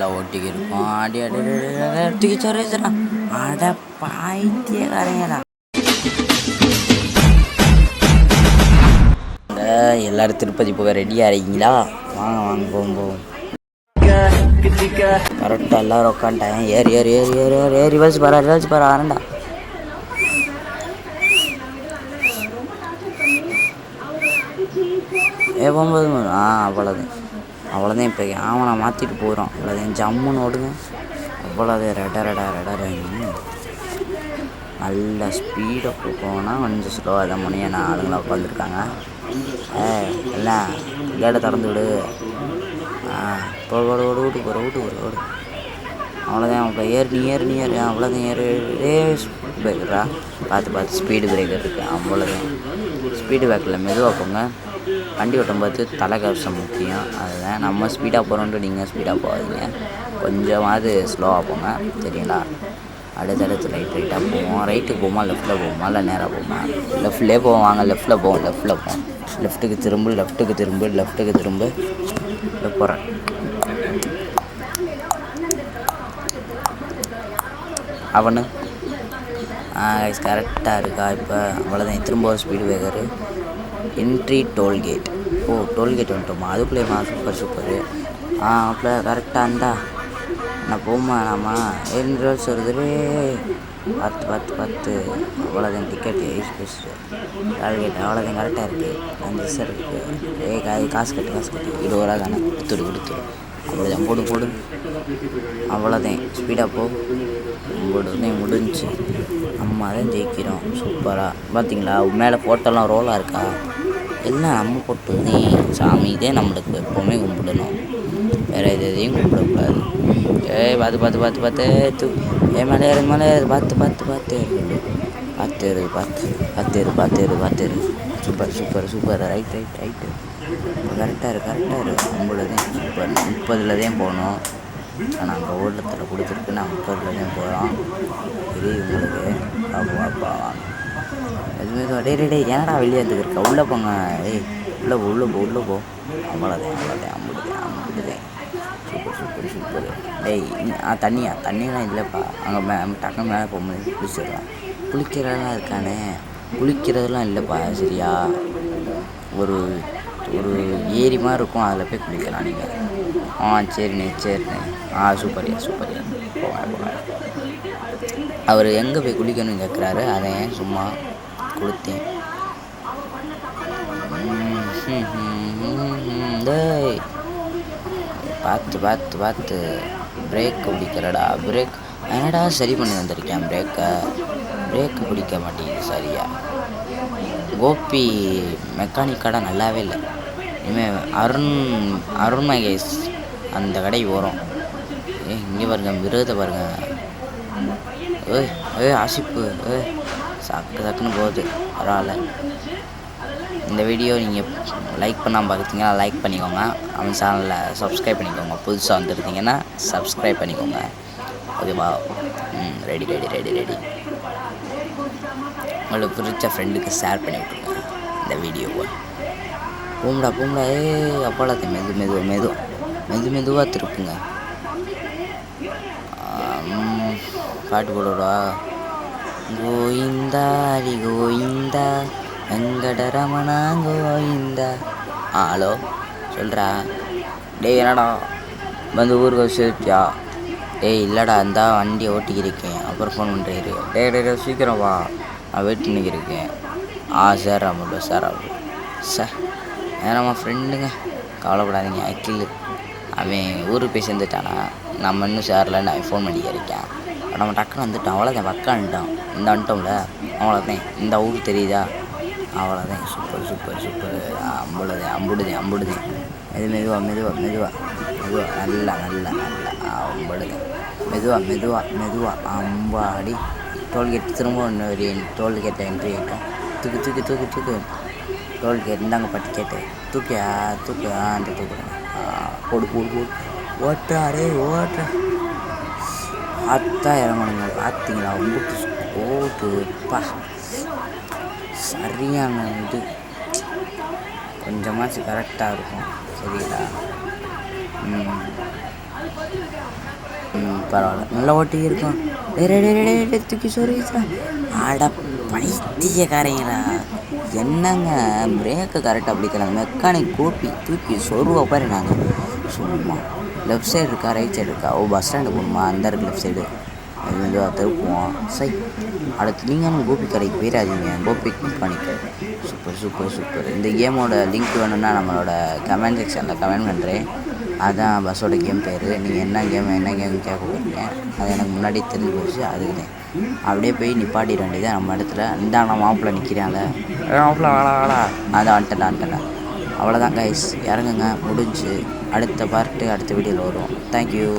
எல்லாம் ஓட்டிக்கிருக்கோம். ஆடி அடி அடி, அடி, அடி, அடி, அட பாய்த்தியக்காரங்களா எல்லாரும் திருப்பதி போக ரெடியாக இருக்கீங்களா? வாங்க வாங்க போகும் போகும் கரெக்டாக எல்லாரும் உட்காந்துட்டாங்க ஏறி ஏறி ஏறி ஏறி ஏறி ஏறி ரிவர்ஸ் பாரா வச்சு பாரு ஆரண்டா ஏ போகும்போது ஆ அவ்வளோதான் அவ்வளோதான் இப்போ ஆவனை மாற்றிட்டு போகிறோம் அவ்வளோதான் ஜம்முன்னு ஓடுங்க. அவ்வளோதான் ரெட ரெட ரெட ரெடன்னு. நல்ல ஸ்பீடாக போனால் கொஞ்சம் ஸ்லோவாக தான் முனையான ஆளுங்களாம் உட்காந்துருக்காங்க ஏ இல்லை கேட்டை திறந்து விடு. ஆ போடு ஓடு ஓடு ஓடு போகிற ஓடு போகிற ஓடு. அவ்வளோதான் அவங்க ஏர் நீ ஏறு நீ ஏறு அவ்வளோதான் ஏறு ஏ பிரேக்கரா பார்த்து பார்த்து ஸ்பீடு பிரேக்கர் இருக்குது அவ்வளோதான் ஸ்பீடு பிரேக்கரில் மெதுவாக போங்க. வண்டி ஓட்டும் தலை தலைக்கவசம் முக்கியம். அதுதான் நம்ம ஸ்பீடாக போகிறோன்ட்டு நீங்கள் ஸ்பீடாக போகாதீங்க. கொஞ்சமாவது ஸ்லோவாக போங்க சரிங்களா? அடுத்தடுத்து ரைட் ரைட்டாக போவோம். ரைட்டுக்கு போவோமா லெஃப்ட்டில் போவோமா இல்லை நேராக போவோமா? லெஃப்ட்லேயே போவோம் வாங்க லெஃப்ட்டில் போவோம் லெஃப்ட்டில் போவோம். லெஃப்ட்டுக்கு திரும்ப லெஃப்ட்டுக்கு திரும்ப லெஃப்ட்டுக்கு திரும்ப. போகிறேன் அவனு? கைஸ் கரெக்டாக இருக்கா? இப்போ அவ்வளோதான் திரும்ப ஒரு ஸ்பீடு பிரேக்கரு என்ட்ரி டோல்கேட் ஓ டோல்கேட் வந்துட்டோமா? அதுக்குள்ளேயுமா சூப்பர் சூப்பரு ஆ அப்போ கரெக்டாக இருந்தா நான் போமா நாமா? ஏழு ரோல்ஸ் வருது பத்து பத்து பத்து. அவ்வளோதான் டிக்கெட் எயிட் பீஸ் டோல்கேட் அவ்வளோதான் கரெக்டாக இருக்குது அஞ்சு சார் இருக்குது ஏ காய் காசு கட்டு காசு கட்டு. இருபது ரூபா தானே. கொடுத்துடு கொடுத்துடு. அவ்வளோதான் போடு போடு. அவ்வளோதான். ஸ்பீடாக போ. உங்களுடைய முடிஞ்சு நம்ம தான் ஜெயிக்கிறோம் சூப்பராக பார்த்தீங்களா மேலே ஃபோட்டோலாம் ரோலாக இருக்கா? எல்லாம் நம்ம போட்டு சாமி இதே நம்மளுக்கு எப்போவுமே கும்பிடணும். வேறு எது எதையும் கும்பிடக்கூடாது. ஏய் பார்த்து பார்த்து பார்த்து பார்த்து தூ. ஏ மேலே ஏறு மேலே ஏறு. பார்த்து பார்த்து பார்த்து பார்த்து ஏறு பார்த்து பார்த்து ஏறு பார்த்து ஏறு பார்த்து ஏறு. Super super super. Right right right கரெக்டாக இரு கரெக்டாக இரு. உங்களுதான் சூப்பர் முப்பதில் தான் போகணும். ஆனால் அங்கே ஓட்டத்தில் கொடுத்துருக்கு நான் முப்பதில் தான் போகிறோம் இது உங்களுக்கு? அப்பா அப்பா. எதுவுமே டே டே டே ஏன்டா வெளியே இருக்க? உள்ளே போங்க. ஏய் உள்ளே போ உள்ளே போ உள்ளே போ. அவ்வளோதான் அவ்வளோதான் அம்பிடுதேன் அம்பிடுதேன் சூப்பர் சூப்பர் சூப்பர். டேய் ஆ தண்ணியா? தண்ணியெல்லாம் இல்லைப்பா. அங்கே மே டக்குன்னு மேலே போகும்போது குளிச்சிடலாம். குளிக்கிறதெல்லாம் இருக்கானே. குளிக்கிறதெல்லாம் இல்லைப்பா சரியா? ஒரு ஒரு ஏரி மாதிரி இருக்கும் அதில் போய் குளிக்கலாம் நீங்கள் ஆ சரிண்ணே சரிண்ணே. ஆ சூப்பர்யா சூப்பர்யா. போவேன் போவேன் அவர் எங்கே போய் குளிக்கணும்னு கேட்குறாரு அதை ஏன் சும்மா கொடுத்தேன். பார்த்து பார்த்து பார்த்து. பிரேக் பிடிக்கிறடா பிரேக் என்னடா சரி பண்ணி வந்திருக்கேன் பிரேக்கை பிரேக் பிடிக்க மாட்டேங்குது சரியா? கோபி மெக்கானிக் கடை நல்லாவே இல்லை. இனிமேல் அருண் அருண் மகேஷ் அந்த கடை ஓரம். ஏ இங்கே பாருங்க விரோத பாருங்க. ஏய் ஏய் ஆசிப்பு ஏய் சக்கு சக்குன்னு போகுது. பரவாயில்ல. இந்த வீடியோ நீங்கள் லைக் பண்ணாமல் பார்த்தீங்கன்னா லைக் பண்ணிக்கோங்க. அவன் சேனலில் சப்ஸ்கிரைப் பண்ணிக்கோங்க. புதுசாக வந்துருந்தீங்கன்னா சப்ஸ்கிரைப் பண்ணிக்கோங்க. ஓகேவா? ம் ரெடி ரெடி ரெடி ரெடி உங்களுக்கு பிடிச்ச ஃப்ரெண்டுக்கு ஷேர் பண்ணி விட்ருங்க இந்த வீடியோவை. பூம்டா பூம்டா. ஏ அப்பளத்தை மெது மெது மெது மெது மெதுவாக திருப்புங்க. பாட்டு போடுவா கோயிந்தா ஹரி கோயிந்தா வெங்கடரமணா கோயிந்தா ஆ ஹலோ சொல்கிறா டேய் என்னடா? வந்து ஊருக்கு வச்சுட்டியா டேய் இல்லைடா இந்தா வண்டியை ஓட்டிக்கிருக்கேன். அப்புறம் ஃபோன் பண்ணுறீரு டேய் டே சீக்கிரம் வா. நான் வெயிட் பண்ணிக்கிருக்கேன். ஆ சார் ஆமாம் சார் ஆமாம் சார் ஏன்னா ஃப்ரெண்டுங்க கவலைப்படாதீங்க அக்கில் அவன் ஊருக்கு போய் சேர்ந்துட்டானா. நம்ம இன்னும் சேரலன்னு அவன் ஃபோன் பண்ணிக்க இருக்கேன். நம்ம டக்குன்னு வந்துட்டான். அவ்வளோதான் வக்கான்ட்டான் இந்த வந்துட்டோம்ல அவ்வளோதான் இந்த ஊர் தெரியுதா? அவ்வளோதான் சூப்பர் சூப்பர் சூப்பர். அம்புடுதேன் அம்புடுது அம்புடுது. மெது மெதுவாக மெதுவாக மெதுவாக மெதுவாக நல்லா நல்லா நல்லா. அம்புடுது. மெதுவாக மெதுவாக மெதுவாக அம்பாடி. டோல்கேட் திரும்ப ஒரு டோல்கேட்டை என்ட்ரி ஆகிட்டோம் தூக்கு தூக்கி தூக்கி தூக்கு. டோல்கேட் இந்தாங்க பட்டு கேட்டு. தூக்கியா தூக்கு. ஆ அந்த தூக்குறேன் ஆ, போடு போடு போடு. ஓட்டாரே ஓட்டுறேன் பார்த்தா இறங்கணுங்க. பார்த்தீங்களா? உம்புட்டு ஓட்டுப்பா சரியான இது. கொஞ்சமாச்சு கரெக்டாக இருக்கும். சரிங்களா? ம். பரவாயில்ல. நல்லா ஓட்டி இருக்கும். தூக்கி சொல்லிச்சா அட பைத்தியக்காரங்களா. என்னங்க? பிரேக்கை கரெக்டாக பிடிக்கிறாங்க மெக்கானிக் கோப்பி தூக்கி சொருவ பாரு நாங்கள் சும்மா லெஃப்ட் சைடு இருக்கா ரைட் சைடு இருக்கா? ஓ பஸ் ஸ்டாண்டு போகணுமா? அந்த இருக்கு லெஃப்ட் சைடு ஐயோ திருப்புவோம். சை அடுத்து நீங்களும் கோபி கடைக்கு போயிடாதீங்க கோபி மெக்கானிக்கு சூப்பர் சூப்பர் சூப்பர் இந்த கேமோட லிங்க் வேணும்னா நம்மளோட கமெண்ட் செக்ஷனில் கமெண்ட் பண்ணுறேன் அதான் பஸ்ஸோட கேம் பேர். நீங்கள் என்ன கேம் என்ன கேம் கேட்க போகிறீங்க அது எனக்கு முன்னாடி தெரிஞ்சு போச்சு. அதுக்கு அப்படியே போய் நிப்பாட்டிட வேண்டியதான் நம்ம இடத்துல. இந்த மாப்பிள்ள நிற்கிறாங்க மாப்பிள்ள வாடா வாடா. அதான் வந்துட்டேன் வந்துட்டேன் அவ்வளோதான் கைஸ் இறங்குங்க முடிஞ்சு. அடுத்த பார்ட்டு அடுத்த வீடியோவில் வரும் தேங்க்யூ